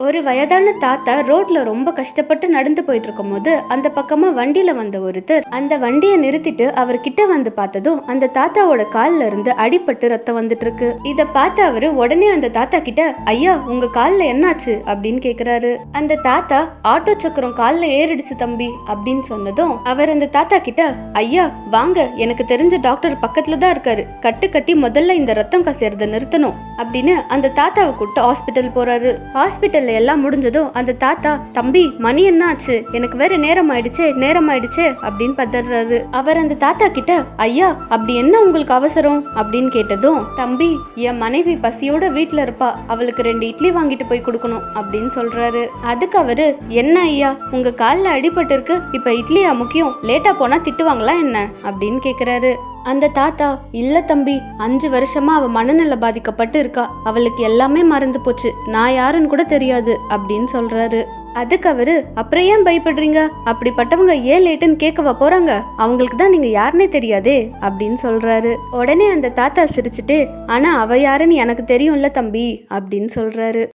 ஒரு வயதான தாத்தா ரோட்ல ரொம்ப கஷ்டப்பட்டு நடந்து போயிட்டு இருக்கும்போது அந்த பக்கமா வண்டியில வந்த ஒருத்தர் அந்த வண்டியை நிறுத்திட்டு அவர் கிட்ட வந்து பார்த்ததும் அந்த தாத்தாவோட கால்ல இருந்து அடிபட்டு ரத்தம் வந்துட்டு இருக்கு இத பார்த்த அவரு உடனே அந்த தாத்தா கிட்ட ஐயா உங்க கால்ல என்னாச்சு? அப்படின்னு கேக்குறாரு. அந்த தாத்தா ஆட்டோ சக்கரம் கால்ல ஏறிடுச்சு தம்பி அப்படின்னு சொன்னதும் அவர் அந்த தாத்தா கிட்ட ஐயா வாங்க எனக்கு தெரிஞ்ச டாக்டர் பக்கத்துல தான் இருக்காரு. கட்டு கட்டி முதல்ல இந்த ரத்தம் கசியறத நிறுத்தணும் அப்படின்னு அந்த தாத்தாவை கூப்பிட்டு ஹாஸ்பிட்டல் போறாரு. வேலை எல்லாம் முடிஞ்சதும் அந்த தாத்தா தம்பி மணி என்ன ஆச்சு எனக்கு வேற நேரம் ஆயிடுச்சு நேரம் ஆயிடுச்சு அப்படின்னு பதறாரு. அவர் அந்த தாத்தா கிட்ட ஐயா அப்படி என்ன உங்களுக்கு அவசரம்? அப்படின்னு கேட்டதும் தம்பி என் மனைவி பசியோட வீட்டுல இருப்பா. அவளுக்கு ரெண்டு இட்லி வாங்கிட்டு போய் கொடுக்கணும் அப்படின்னு சொல்றாரு. அதுக்கு அவரு என்ன ஐயா உங்க கால்ல அடிபட்டு இருக்கு இப்ப இட்லியா முக்கியம்? லேட்டா போனா திட்டுவாங்களா என்ன? அப்படின்னு கேக்குறாரு. அந்த தாத்தா இல்ல தம்பி அஞ்சு வருஷமா அவ மனநல பாதிக்கப்பட்டு இருக்கா. அவளுக்கு எல்லாமே மறந்து போச்சு. நான் யாருன்னு கூட தெரியாது அப்படின்னு சொல்றாரு. அதுக்கு அவரு அப்புறம் ஏன் பயப்படுறீங்க? அப்படிப்பட்டவங்க ஏன் லேட்டுன்னு கேட்கவா போறாங்க? அவங்களுக்கு தான் நீங்க யாருன்னே தெரியாதே அப்படின்னு சொல்றாரு. உடனே அந்த தாத்தா சிரிச்சுட்டு ஆனா அவ யாருன்னு எனக்கு தெரியும்ல தம்பி அப்படின்னு சொல்றாரு.